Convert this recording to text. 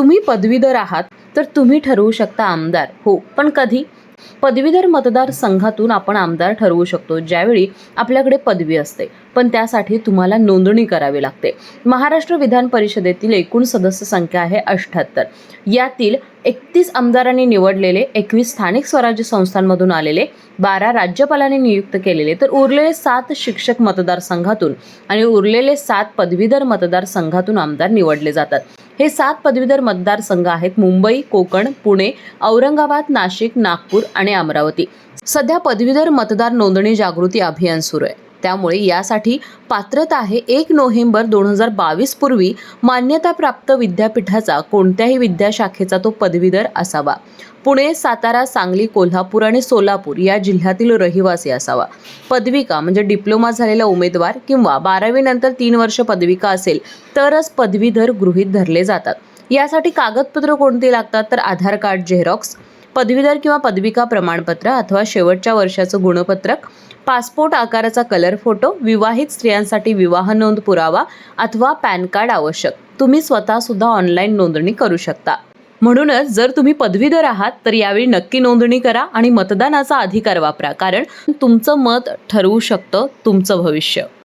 तुम्ही पदवीधर आहात तर तुम्ही ठरवू शकता आमदार. हो. पण कधी? पदवीधर मतदारसंघातून आपण आमदार ठरवू शकतो ज्यावेळी आपल्याकडे पदवी असते. पण त्यासाठी तुम्हाला नोंदणी करावी लागते. महाराष्ट्र विधान परिषदेतील एकूण सदस्य संख्या आहे अठ्ठ्याहत्तर. यातील एकतीस आमदारांनी निवडलेले एकवीस स्थानिक स्वराज्य संस्थांमधून आलेले बारा राज्यपालांनी नियुक्त केलेले तर उरलेले सात शिक्षक मतदारसंघातून आणि उरलेले सात पदवीधर मतदारसंघातून आमदार निवडले जातात. हे सात पदवीधर मतदारसंघ आहेत मुंबई कोकण पुणे औरंगाबाद नाशिक नागपूर आणि अमरावती. सध्या पदवीधर मतदार नोंदणी जागृती अभियान सुरू आहे. त्यामुळे यासाठी पात्रता आहे एक नोव्हेंबर दोन हजार बावीस पूर्वी मान्यताप्राप्त विद्यापीठाचा कोणत्याही विद्याशाखेचा तो पदवीधर असावा. पुणे सातारा सांगली कोल्हापूर आणि सोलापूर या जिल्ह्यातील रहिवासी असावा. पदविका म्हणजे डिप्लोमा झालेला उमेदवार किंवा बारावीनंतर तीन वर्ष पदविका असेल तरच पदवीधर गृहीत धरले जातात. यासाठी कागदपत्र कोणती लागतात? तर आधार कार्ड झेरॉक्स पदवीधर किंवा पदविका प्रमाणपत्र अथवा शेवटच्या वर्षाचं गुणपत्रक पासपोर्ट आकाराचा कलर फोटो विवाहित स्त्रियांसाठी विवाह नोंद पुरावा अथवा पॅन कार्ड आवश्यक. तुम्ही स्वतःसुद्धा ऑनलाईन नोंदणी करू शकता. म्हणूनच जर तुम्ही पदवीधर आहात तर यावेळी नक्की नोंदणी करा आणि मतदानाचा अधिकार वापरा कारण तुमचं मत ठरवू शकतं तुमचं भविष्य.